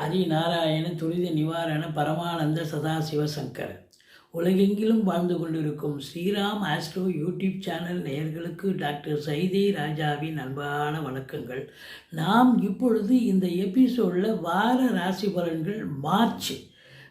ஹரிநாராயண துரித நிவாரண பரமானந்த சதாசிவ சங்கர். உலகெங்கிலும் வாழ்ந்து கொண்டிருக்கும் ஸ்ரீராம் ஆஸ்ட்ரோ யூடியூப் சேனல் நேயர்களுக்கு டாக்டர் சைதே ராஜாவின் அன்பான வணக்கங்கள். நாம் இப்பொழுது இந்த எபிசோடில் வார ராசி பலன்கள் மார்ச்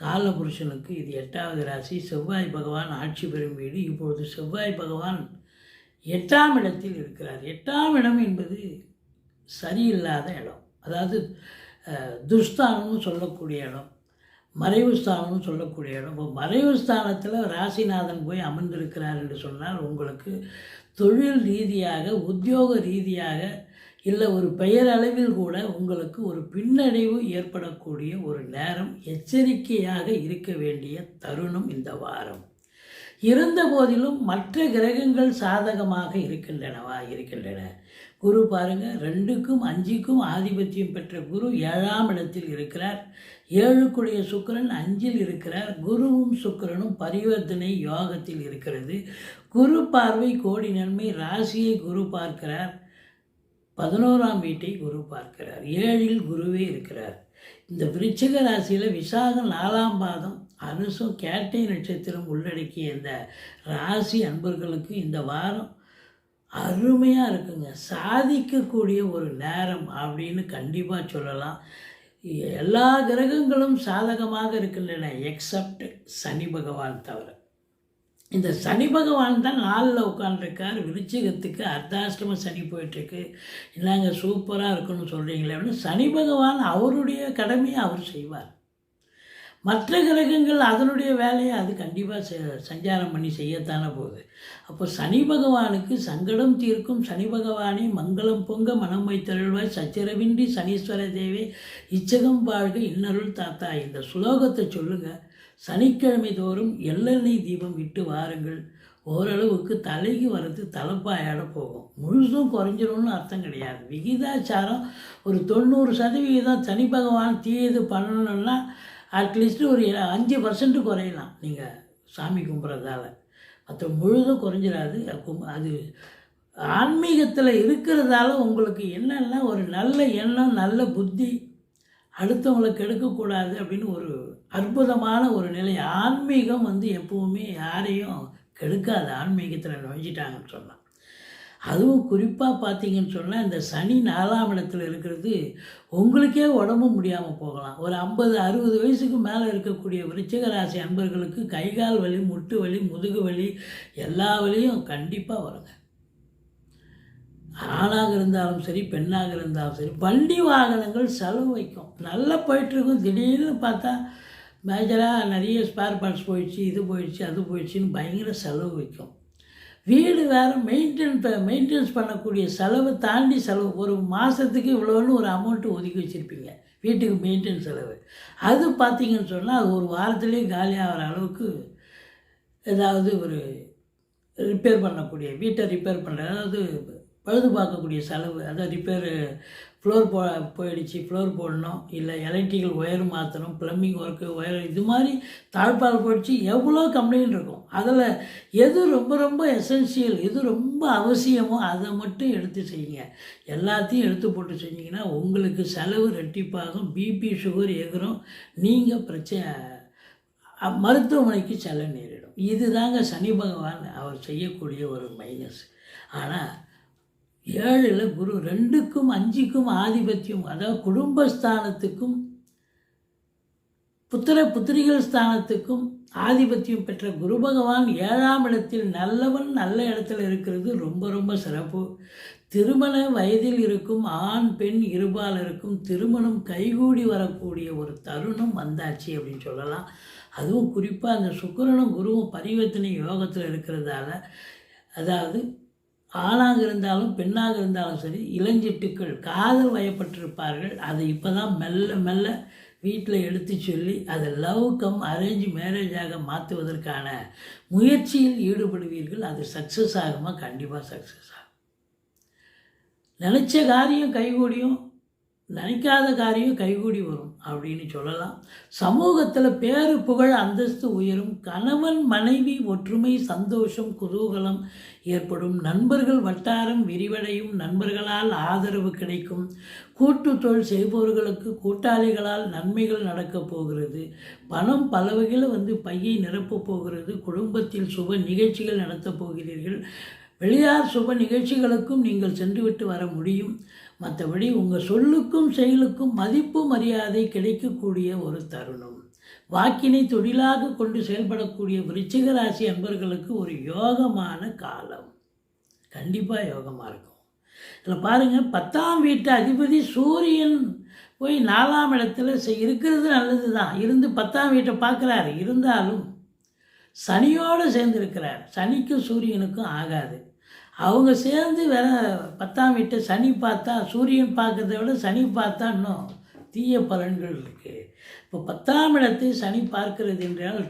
காலபுருஷனுக்கு இது எட்டாவது ராசி. செவ்வாய் பகவான் ஆட்சி பெறும் வீடு. இப்பொழுது செவ்வாய் பகவான் எட்டாம் இடத்தில் இருக்கிறார். எட்டாம் இடம் என்பது சரியில்லாத இடம். அதாவது அஹ், துஷ்தானம்னு சொல்லக்கூடிய இடம் மறைவு ஸ்தானம்னு சொல்லக்கூடிய இடம். இப்போ மறைவு ஸ்தானத்தில் ராசிநாதன் போய் அமர்ந்திருக்கிறார் என்று சொன்னால் உங்களுக்கு தொழில் ரீதியாக உத்தியோக ரீதியாக இல்லை ஒரு பெயரளவில் கூட உங்களுக்கு ஒரு பின்னடைவு ஏற்படக்கூடிய ஒரு நேரம் எச்சரிக்கையாக இருக்க வேண்டிய தருணம் இந்த வாரம். இருந்த போதிலும் மற்ற கிரகங்கள் சாதகமாக இருக்கின்றனவா? இருக்கின்றன. குரு பாருங்க ரெண்டுக்கும் அஞ்சுக்கும் ஆதிபத்தியம் பெற்ற குரு ஏழாம் இடத்தில் இருக்கிறார். ஏழுக்குடைய சுக்கரன் அஞ்சில் இருக்கிறார். குருவும் சுக்கிரனும் பரிவர்த்தனை யோகத்தில் இருக்கிறது. குரு பார்வை கோடி நன்மை ராசியை குரு பார்க்கிறார். பதினோராம் வீட்டை குரு பார்க்கிறார். ஏழில் குருவே இருக்கிறார். இந்த விருச்சிக ராசியில் விசாகம் நாலாம் பாதம் அரசும் கேட்டை நட்சத்திரம் உள்ளடக்கிய இந்த ராசி அன்பர்களுக்கு இந்த வாரம் அருமையாக இருக்குங்க. சாதிக்கக்கூடிய ஒரு நேரம் அப்படின்னு கண்டிப்பாக சொல்லலாம். எல்லா கிரகங்களும் சாதகமாக இருக்கின்றன எக்ஸப்ட் சனி பகவான் தவிர. இந்த சனி பகவான் தான் நாளில் உட்காந்துருக்கார் விருச்சிகத்துக்கு அர்த்தாஷ்டம சனி போயிட்டுருக்கு. இல்லைங்க சூப்பராக இருக்குன்னு சொல்கிறீங்களே அப்படின்னு சனி பகவான் அவருடைய கடமையை அவர் செய்வார். மற்ற கிரகங்கள் அதனுடைய வேலையை அது கண்டிப்பாக செ சஞ்சாரம் பண்ணி செய்யத்தானே போகுது. அப்போ சனி பகவானுக்கு சங்கடம் தீர்க்கும் சனி பகவானே மங்களம் பொங்க மனம் வைத்தருள்வாய். சச்சரவின்றி சனீஸ்வர தேவி இச்சகம் வாழ்க இன்னருள் தாத்தா. இந்த சுலோகத்தை சொல்லுங்கள் சனிக்கிழமை தோறும் எள்ளெண்ணெய் தீபம் விட்டு வாருங்கள். ஓரளவுக்கு தலைக்கு வரது தலைப்பாயாட போகும். முழுசும் குறைஞ்சிரும்னு அர்த்தம் கிடையாது. விகிதாச்சாரம் ஒரு தொண்ணூறு சதவிகிதம் சனி பகவான் தீயது பண்ணணும்னா அட்லீஸ்ட் ஒரு அஞ்சு பர்சன்ட் குறையலாம். நீங்கள் சாமி கும்பிட்றதால மற்ற முழுதும் குறைஞ்சிடாது அது ஆன்மீகத்தில் இருக்கிறதால உங்களுக்கு என்னென்னா ஒரு நல்ல எண்ணம் நல்ல புத்தி அடுத்தவங்களை கெடுக்கக்கூடாது அப்படின்னு ஒரு அற்புதமான ஒரு நிலை. ஆன்மீகம் வந்து எப்போவுமே யாரையும் கெடுக்காது. ஆன்மீகத்தில் நுழைஞ்சிட்டாங்கன்னு சொன்னால் அதுவும் குறிப்பாக பார்த்தீங்கன்னு சொன்னால் இந்த சனி நாலாம் இடத்துல இருக்கிறது உங்களுக்கே உடம்பு முடியாமல் போகலாம். ஒரு ஐம்பது அறுபது வயசுக்கு மேலே இருக்கக்கூடிய விருச்சிக ராசி அன்பர்களுக்கு கை கால் வலி முட்டு வலி முதுகு வலி எல்லா வலியும் கண்டிப்பாக வருங்க. ஆணாக இருந்தாலும் சரி பெண்ணாக இருந்தாலும் சரி வண்டி வாகனங்கள் செலவு வைக்கும். நல்லா போயிட்டுருக்கும். திடீர்னு பார்த்தா மேஜராக நிறைய ஸ்பேர் பார்ட்ஸ் போயிடுச்சு இது போயிடுச்சு அது போயிடுச்சுன்னு பயங்கர செலவு வைக்கும். வீடு வேறு மெயின்டைன் மெயின்டெனன்ஸ் பண்ணக்கூடிய செலவு தாண்டி செலவு. ஒரு மாதத்துக்கு இவ்வளோன்னு ஒரு அமௌண்ட்டு ஒதுக்கி வச்சுருப்பீங்க. வீட்டுக்கு மெயின்டெனன்ஸ் செலவு. அது பார்த்தீங்கன்னு சொன்னால் அது ஒரு வாரத்திலே காலியாகிற அளவுக்கு ஏதாவது ஒரு ரிப்பேர் பண்ணக்கூடிய வீட்டை ரிப்பேர் பண்ணுற அதாவது பழுது பார்க்கக்கூடிய செலவு அதாவது ரிப்பேரு ஃப்ளோர் போ போயிடுச்சு ஃப்ளோர் போடணும் இல்லை எலக்ட்ரிக்கல் ஒயர் மாற்றணும் ப்ளம்பிங் ஒர்க்கு ஒயர் இது மாதிரி தாழ்பால் போயிடுச்சு எவ்வளோ கம்ப்ளைண்ட் இருக்கும். அதில் எது ரொம்ப ரொம்ப எசென்சியல் எது ரொம்ப அவசியமோ அதை மட்டும் எடுத்து செய்யுங்க. எல்லாத்தையும் எடுத்து போட்டு செஞ்சிங்கன்னா உங்களுக்கு செலவு ரெட்டிப்பாகும் பிபி சுகர் எகுரும் நீங்கள் பிரச்சனை மருத்துவமனைக்கு செல்ல நேரிடும். இதுதாங்க சனி பகவான் அவர் செய்யக்கூடிய ஒரு மைனஸ் ஆனால் ஏழில் குரு ரெண்டுக்கும் அஞ்சுக்கும் ஆதிபத்தியம் அதாவது குடும்பஸ்தானத்துக்கும் புத்திர புத்திரிகள் ஸ்தானத்துக்கும் ஆதிபத்தியம் பெற்ற குரு பகவான் ஏழாம் இடத்தில் நல்லவன் நல்ல இடத்துல இருக்கிறது ரொம்ப ரொம்ப சிறப்பு. திருமண வயதில் இருக்கும் ஆண் பெண் இருபாலருக்கும் திருமணம் கைகூடி வரக்கூடிய ஒரு தருணம் வந்தாச்சு அப்படின்னு சொல்லலாம். அதுவும் குறிப்பாக அந்த சுக்கரனும் குருவும் பரிவர்த்தனை யோகத்தில் இருக்கிறதால அதாவது ஆணாக இருந்தாலும் பெண்ணாக இருந்தாலும் சரி இளஞ்சிட்டுக்கள் காதல் வயப்பட்டிருப்பார்கள். அதை இப்போ தான் மெல்ல மெல்ல வீட்டில் எடுத்து சொல்லி அதை லவ் கம் அரேஞ்ச் மேரேஜாக மாற்றுவதற்கான முயற்சியில் ஈடுபடுவீர்கள். அது சக்ஸஸ் ஆகுமா? கண்டிப்பாக சக்ஸஸ் ஆகும். நினச்ச காரியம் கைகூடியும் நினைக்காத காரியம் கைகூடி வரும். அப்படின்னு சொல்லலாம். சமூகத்தில் பேரு புகழ் அந்தஸ்து உயரும். கணவன் மனைவி ஒற்றுமை சந்தோஷம் குதூகலம் ஏற்படும். நண்பர்கள் வட்டாரம் விரிவடையும். நண்பர்களால் ஆதரவு கிடைக்கும். கூட்டு தொழில் செய்பவர்களுக்கு கூட்டாளிகளால் நன்மைகள் நடக்கப் போகிறது. பணம் பல வகையில் வந்து பையை நிரப்பப் போகிறது. குடும்பத்தில் சுப நிகழ்ச்சிகள் நடத்தப் போகிறீர்கள். வெளியார் சுப நிகழ்ச்சிகளுக்கும் நீங்கள் சென்றுவிட்டு வர முடியும். மற்றபடி உங்கள் சொல்லுக்கும் செயலுக்கும் மதிப்பு மரியாதை கிடைக்கக்கூடிய ஒரு தருணம். வாக்கினை தொழிலாக கொண்டு செயல்படக்கூடிய விருச்சிக ராசி அன்பர்களுக்கு ஒரு யோகமான காலம். கண்டிப்பாக யோகமாக இருக்கும். இதில் பாருங்கள் பத்தாம் வீட்டு அதிபதி சூரியன் போய் நாலாம் இடத்துல செ- இருக்கிறது நல்லது தான் இருந்து பத்தாம் வீட்டை பார்க்குறாரு. இருந்தாலும் சனியோடு சேர்ந்துருக்கிறார். சனிக்கும் சூரியனுக்கும் ஆகாது. அவங்க சேர்ந்து வேற பத்தாம் வீட்டை சனி பார்த்தா சூரியன் பார்க்கறத விட சனி பார்த்தா இன்னும் தீய பலன்கள் இருக்குது இப்போ பத்தாம் இடத்தை சனி பார்க்கிறது என்றால்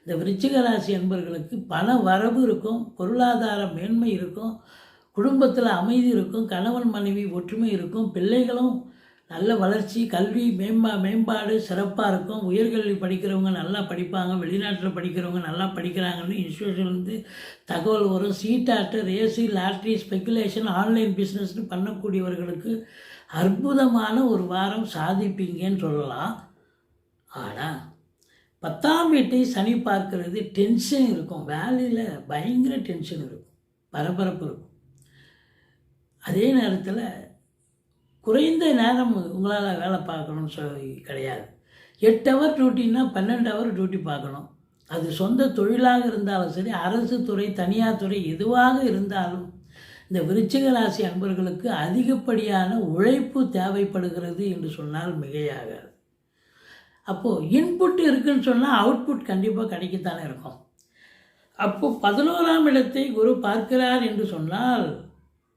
இந்த விருச்சிக ராசி என்பவர்களுக்கு பண வரவு இருக்கும் பொருளாதார மேன்மை இருக்கும் குடும்பத்தில் அமைதி இருக்கும் கணவன் மனைவி ஒற்றுமை இருக்கும் பிள்ளைகளும் நல்ல வளர்ச்சி கல்வி மேம்பா மேம்பாடு சிறப்பாக இருக்கும். உயர்கல்வி படிக்கிறவங்க நல்லா படிப்பாங்க. வெளிநாட்டில் படிக்கிறவங்க நல்லா படிக்கிறாங்கன்னு இன்ஸ்டியூஷன்லேருந்து தகவல் வரும். சீட்டாட்டு ரேஸு லாட்ரி ஸ்பெக்குலேஷன் ஆன்லைன் பிஸ்னஸ்னு பண்ணக்கூடியவர்களுக்கு அற்புதமான ஒரு வாரம் சாதிப்பீங்கன்னு சொல்லலாம். ஆனால் பத்தாம் வீட்டை சனி பார்க்கறது டென்ஷன் இருக்கும். வேலையில் பயங்கர டென்ஷன் இருக்கும். பரபரப்பு இருக்கும். அதே நேரத்தில் குறைந்த நேரம் உங்களால் வேலை பார்க்கணும்னு சொல்லி கிடையாது. எட்டு ஹவர் டியூட்டின்னா பன்னெண்டு ஹவர் டியூட்டி பார்க்கணும். அது சொந்த தொழிலாக இருந்தாலும் சரி அரசு துறை தனியார் துறை எதுவாக இருந்தாலும் இந்த விருச்சிக ராசி அன்பர்களுக்கு அதிகப்படியான உழைப்பு தேவைப்படுகிறது என்று சொன்னால் மிகையாகாது. அப்போது இன்புட் இருக்குன்னு சொன்னால் அவுட்புட் கண்டிப்பாக கிடைக்கத்தானே இருக்கும். அப்போது பதினோராம் இடத்தை குரு பார்க்கிறார் என்று சொன்னால்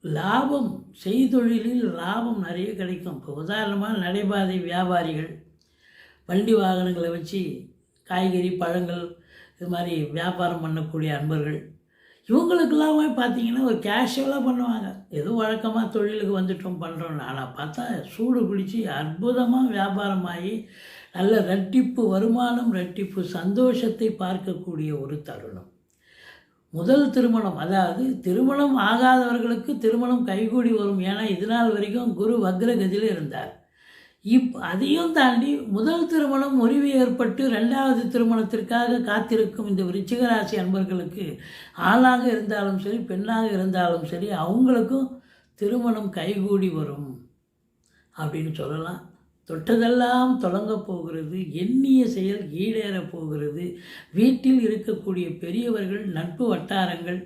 லாபம் செய்தொழிலில் லாபம் நிறைய கிடைக்கும். இப்போ உதாரணமாக நடைபாதை வியாபாரிகள் வண்டி வாகனங்களை வச்சு காய்கறி பழங்கள் இது மாதிரி வியாபாரம் பண்ணக்கூடிய அன்பர்கள் இவங்களுக்கெல்லாமே பார்த்தீங்கன்னா ஒரு கேஷுவலாக பண்ணுவாங்க. எதுவும் வழக்கமாக தொழிலுக்கு வந்துட்டோம் பண்ணுறோம் ஆனால் பார்த்தா சூடு பிடிச்சி அற்புதமாக வியாபாரமாகி நல்ல ரெட்டிப்பு வருமானம் ரெட்டிப்பு சந்தோஷத்தை பார்க்கக்கூடிய ஒரு தருணம். முதல் திருமணம் அதாவது திருமணம் ஆகாதவர்களுக்கு திருமணம் கைகூடி வரும். ஏன்னா இது நாள் வரைக்கும் குரு வக்ரகதியில் இருந்தார். இப் அதையும் தாண்டி முதல் திருமணம் முறிவு ஏற்பட்டு ரெண்டாவது திருமணத்திற்காக காத்திருக்கும் இந்த விருச்சிகராசி அன்பர்களுக்கு ஆணாக இருந்தாலும் சரி பெண்ணாக இருந்தாலும் சரி அவங்களுக்கும் திருமணம் கைகூடி வரும். அப்படின்னு சொல்லலாம். தொட்டதெல்லாம் தொடங்கப் போகிறது எண்ணிய செயல் ஈடேறப் போகிறது. வீட்டில் இருக்கக்கூடிய பெரியவர்கள் நட்பு வட்டாரங்கள்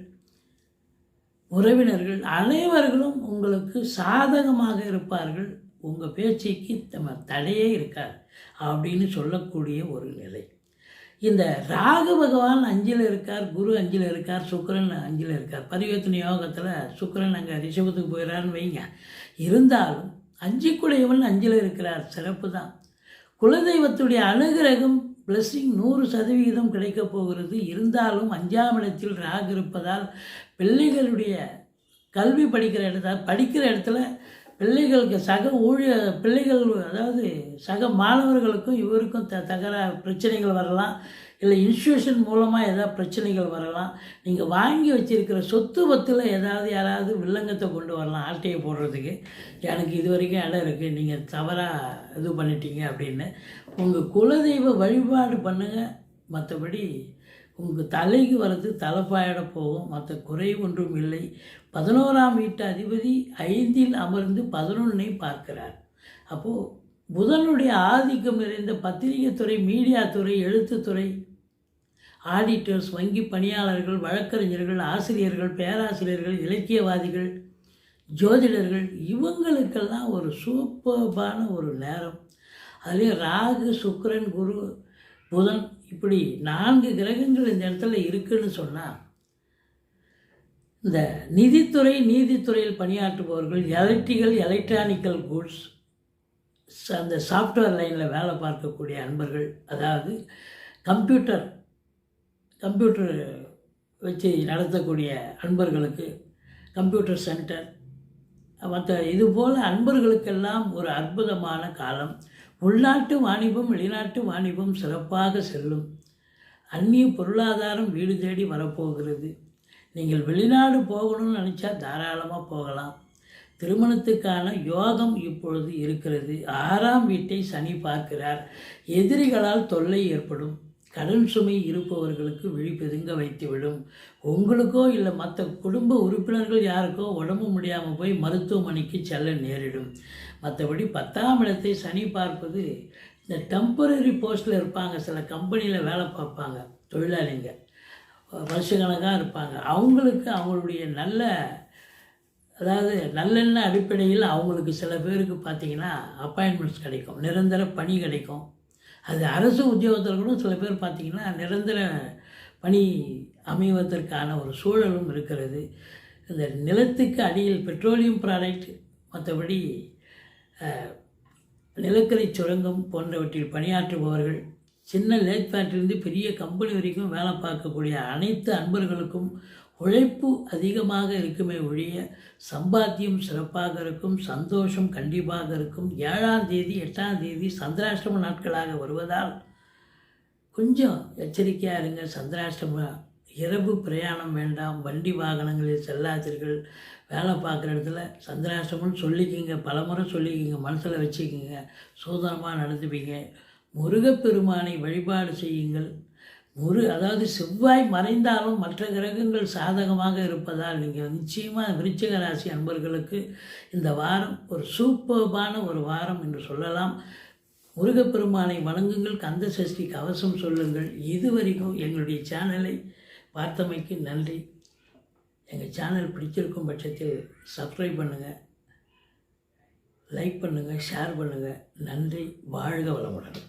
உறவினர்கள் அனைவர்களும் உங்களுக்கு சாதகமாக இருப்பார்கள். உங்கள் பேச்சுக்கு நம்ம தடையே இருக்காது அப்படின்னு சொல்லக்கூடிய ஒரு நிலை. இந்த ராகு பகவான் அஞ்சில் இருக்கார் குரு அஞ்சில் இருக்கார் சுக்கரன் அஞ்சில் இருக்கார். பரிவர்த்தனை யோகத்தில் சுக்கரன் அங்கே ரிஷபத்துக்கு போயிடறான்னு வைங்க. இருந்தாலும் அஞ்சிக்குடையவன் அஞ்சில் இருக்கிறார். சிறப்பு தான் குலதெய்வத்துடைய அனுகிரகம் பிளஸ்ஸிங் நூறு சதவிகிதம் கிடைக்கப் போகிறது. இருந்தாலும் அஞ்சாம் இடத்தில் ராகு இருப்பதால் பிள்ளைகளுடைய கல்வி படிக்கிற இடத்துல படிக்கிற இடத்துல பிள்ளைகளுக்கு சக ஊழிய பிள்ளைகள் அதாவது சக மாணவர்களுக்கும் இவருக்கும் த தகரா பிரச்சனைகள் வரலாம். இல்லை இன்ஸ்டியூஷன் மூலமாக எதாவது பிரச்சனைகள் வரலாம். நீங்கள் வாங்கி வச்சிருக்கிற சொத்து பத்தில் ஏதாவது யாராவது வில்லங்கத்தை கொண்டு வரலாம் ஆட்டையை போடுறதுக்கு. எனக்கு இது வரைக்கும் இடம் இருக்குது நீங்கள் தவறாக இது பண்ணிட்டீங்க அப்படின்னு. உங்கள் குலதெய்வ வழிபாடு பண்ணுங்கள் மற்றபடி உங்கள் தலைக்கு வர்றது தலைப்பாயிட போகும். மற்ற குறை ஒன்றும் இல்லை. பதினோராம் வீட்டு அதிபதி ஐந்தில் அமர்ந்து பதினொன்னை பார்க்கிறார். அப்போது புதனுடைய ஆதிக்கம் நிறைந்த பத்திரிகை துறை மீடியா துறை எழுத்துத்துறை ஆடிட்டர்ஸ் வங்கி பணியாளர்கள் வழக்கறிஞர்கள் ஆசிரியர்கள் பேராசிரியர்கள் இலக்கியவாதிகள் ஜோதிடர்கள் இவங்களுக்கெல்லாம் ஒரு சூப்பர்பான ஒரு நேரம். அதுலேயும் ராகு சுக்கரன் குரு புதன் இப்படி நான்கு கிரகங்கள் இந்த இடத்துல இருக்குன்னு சொன்னால் இந்த நிதித்துறை நீதித்துறையில் பணியாற்றுபவர்கள் எலக்ட்ரிக்கல் எலக்ட்ரானிக்கல் கூட்ஸ் அந்த சாஃப்ட்வேர் லைனில் வேலை பார்க்கக்கூடிய அன்பர்கள் அதாவது கம்ப்யூட்டர் கம்ப்யூட்டர் வச்சு நடத்தக்கூடிய அன்பர்களுக்கு கம்ப்யூட்டர் சென்டர் மற்ற இதுபோல் அன்பர்களுக்கெல்லாம் ஒரு அற்புதமான காலம். உள்நாட்டு வாணிபம் வெளிநாட்டு வாணிபம் சிறப்பாக செல்லும். அந்நிய பொருளாதாரம் வீடு தேடி வரப்போகிறது. நீங்கள் வெளிநாடு போகணும்னு நினச்சா தாராளமாக போகலாம். திருமணத்துக்கான யோகம் இப்பொழுது இருக்கிறது. ஆறாம் வீட்டை சனி பார்க்கிறார். எதிரிகளால் தொல்லை ஏற்படும். கடன் சுமை இருப்பவர்களுக்கு விழிப்பெதுங்க வைத்துவிடும் உங்களுக்கோ இல்லை மற்ற குடும்ப உறுப்பினர்கள் யாருக்கோ உடம்பு முடியாமல் போய் மருத்துவமனைக்கு செல்ல நேரிடும். மற்றபடி பத்தாம் இடத்தை சனி பார்ப்பது இந்த டெம்பரரி போஸ்ட்டில் இருப்பாங்க. சில கம்பெனியில் வேலை பார்ப்பாங்க. தொழிலாளிங்க. வருஷக்கணக்காக இருப்பாங்க. அவங்களுக்கு அவங்களுடைய நல்ல அதாவது நல்லெண்ண அடிப்படையில் அவங்களுக்கு சில பேருக்கு பார்த்தீங்கன்னா அப்பாயின்மெண்ட்ஸ் கிடைக்கும். நிரந்தர பணி கிடைக்கும். அது அரசு உத்தியோகத்தில் கூட சில பேர் பார்த்திங்கன்னா நிரந்தர பணி அமைவதற்கான ஒரு சூழலும் இருக்கிறது. இந்த நிலத்துக்கு அடியில் பெட்ரோலியம் ப்ராடக்ட் மற்றபடி நிலக்கரி சுரங்கம் போன்றவற்றில் பணியாற்றுபவர்கள் சின்ன லேட் ஃபேக்ட்ரிலேருந்து பெரிய கம்பெனி வரைக்கும் வேலை பார்க்கக்கூடிய அனைத்து அன்பர்களுக்கும் உழைப்பு அதிகமாக இருக்குமே ஒழிய சம்பாத்தியம் சிறப்பாக இருக்கும் சந்தோஷம் கண்டிப்பாக இருக்கும். ஏழாம் தேதி எட்டாம் தேதி சந்திராஷ்டம நாட்களாக வருவதால் கொஞ்சம் எச்சரிக்கையாக இருங்க. சந்திராஷ்டம இரவு பிரயாணம் வேண்டாம். வண்டி வாகனங்களில் செல்லாதீர்கள். வேலை பார்க்குற இடத்துல சந்திராஷ்டமம்னு சொல்லிக்கிங்க. பலமுறை சொல்லிக்கிங்க. மனசில் வச்சுக்கிங்க. சூதனமாக நடந்துப்பீங்க. முருகப்பெருமானை வழிபாடு செய்யுங்கள். முரு அதாவது செவ்வாய் மறைந்தாலும் மற்ற கிரகங்கள் சாதகமாக இருப்பதால் நீங்கள் நிச்சயமாக விருச்சிக ராசி அன்பர்களுக்கு இந்த வாரம் ஒரு சூப்பர்பான ஒரு வாரம் என்று சொல்லலாம். முருகப்பெருமானை வணங்குங்கள் கந்த சஷ்டி கவசம் சொல்லுங்கள். இதுவரைக்கும் எங்களுடைய சேனலை பார்த்தமைக்கு நன்றி. எங்கள் சேனல் பிடிச்சிருக்கும் பட்சத்தில் சப்ஸ்கிரைப் பண்ணுங்கள் லைக் பண்ணுங்கள் ஷேர் பண்ணுங்கள் நன்றி வாழ்க வளமுடன்.